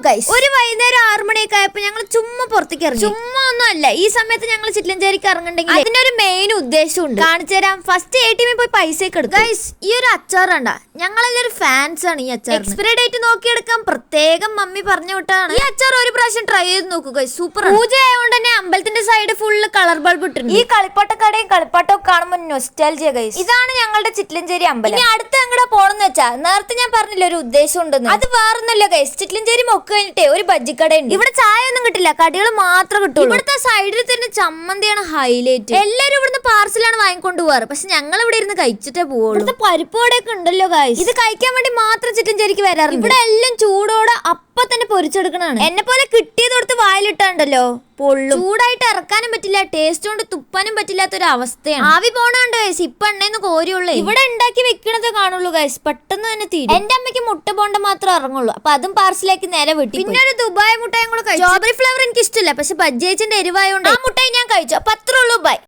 Guys ഒരു വൈകുന്നേരം ആറു മണിയൊക്കെ ആയപ്പോ ഞങ്ങൾ ചുമ്മാ പുറത്തേക്ക് ഇറങ്ങി. ചുമ്മാ ഒന്നും അല്ല ഈ സമയത്ത് ഞങ്ങൾ ചിറ്റലഞ്ചേരിക്ക് ഇറങ്ങണ്ടെങ്കിൽ അതിനൊരു മെയിൻ ഉദ്ദേശം ഉണ്ട് കാണിച്ചു തരാം. ഫസ്റ്റ് എ ടി എമ്മിൽ പോയി പൈസ ഒക്കെ എടുക്കും ഗൈസ് ഈ ഒരു അച്ചാർ അച്ചാറുണ്ട ഞങ്ങളെല്ലാവരും ഫാൻസ് ആണ് ഈ അച്ചാർ എക്സ്പയറി ഡേറ്റ് നോക്കിയെടുക്കാൻ പ്രത്യേകം മമ്മി പറഞ്ഞു വിട്ടാണ് ഈ അച്ചാർ ഒരു പ്രാവശ്യം ട്രൈ ചെയ്ത് നോക്കുക ഗൈസ് സൂപ്പർ പൂജ ആയതുകൊണ്ട് തന്നെ അമ്പലത്തിന്റെ സൈഡ് ഫുള്ള് കളർ ബൾബ് ഇട്ടിട്ടുണ്ട്. ഈ കളിപ്പാട്ടക്കടയും കളിപ്പാട്ടവും കാണുമ്പോൾ നൊസ്റ്റാൽജിയ ഗൈസ് ഇതാണ് ഞങ്ങളുടെ ചിറ്റലഞ്ചേരി അമ്പലം. ഇനി അടുത്ത് എങ്ങടെ പോണെന്ന് വെച്ചാ നേരത്തെ ഞാൻ പറഞ്ഞില്ല ഒരു ഉദ്ദേശം ഉണ്ടെന്ന്? അത് വേറൊന്നുമില്ല ഗൈസ് ചിറ്റലഞ്ചേരി മൊക്കെ കഴിഞ്ഞിട്ടേ ഒരു ബജ്ജിക്കടയുണ്ട്. ഇവിടെ ചായ ഒന്നും കിട്ടില്ല. കടികൾ മാത്രം കിട്ടും ഇവിടുത്തെ സൈഡിൽ തന്നെ ചമ്മന്തിയാണ് ഹൈലൈറ്റ് എല്ലാരും ഇവിടുന്ന് പാർസലാണ് വാങ്ങിക്കൊണ്ട് പോവാറ് പക്ഷെ ഞങ്ങൾ ഇവിടെ ഇരുന്ന് കഴിച്ചിട്ടേ പോവുള്ളൂ. ഇവിടുത്തെ പരിപ്പ് വടയൊക്കെ ഉണ്ടല്ലോ ഗൈസ് ഇത് കഴിക്കാൻ വേണ്ടി മാത്രം ചിറ്റഞ്ചേരിക്ക് വരാറുണ്ട്. ഇവിടെ എല്ലാം ചൂടോടെ അപ്പൊ തന്നെ പൊരിച്ചെടുക്കണാണ് എന്നെ പോലെ കിട്ടിയത് കൊടുത്ത് വായിലിട്ടാണ്ടല്ലോ. പൊള്ളും. ചൂടായിട്ട് ഇറക്കാനും പറ്റില്ല ടേസ്റ്റ് കൊണ്ട് തുപ്പാനും പറ്റില്ലാത്ത ഒരു അവസ്ഥയാണ്. ആവി പോണുണ്ട് ഗൈസ് ഇപ്പൊ എണ്ണയെന്ന് കോരിയുള്ളൂ. ഇവിടെ ഉണ്ടാക്കി വെക്കണത് കാണുള്ളൂ ഗൈസ് പെട്ടെന്ന് തന്നെ തീരും. എന്റെ അമ്മയ്ക്ക് മുട്ട പോണ്ട മാത്രം ഇറങ്ങുള്ളൂ. അപ്പൊ അതും പാർസലാക്കി നേരെ വിട്ടു പിന്നെ ഒരു ദുബായ് മുട്ടായും കൂടെ സ്ട്രോബറി ഫ്ലേവർ എനിക്ക് ഇഷ്ടമില്ല പക്ഷെ ബജ്ജേച്ചിന്റെ എരിവായോണ്ട്. ആ മുട്ടായി ഞാൻ കഴിച്ചു.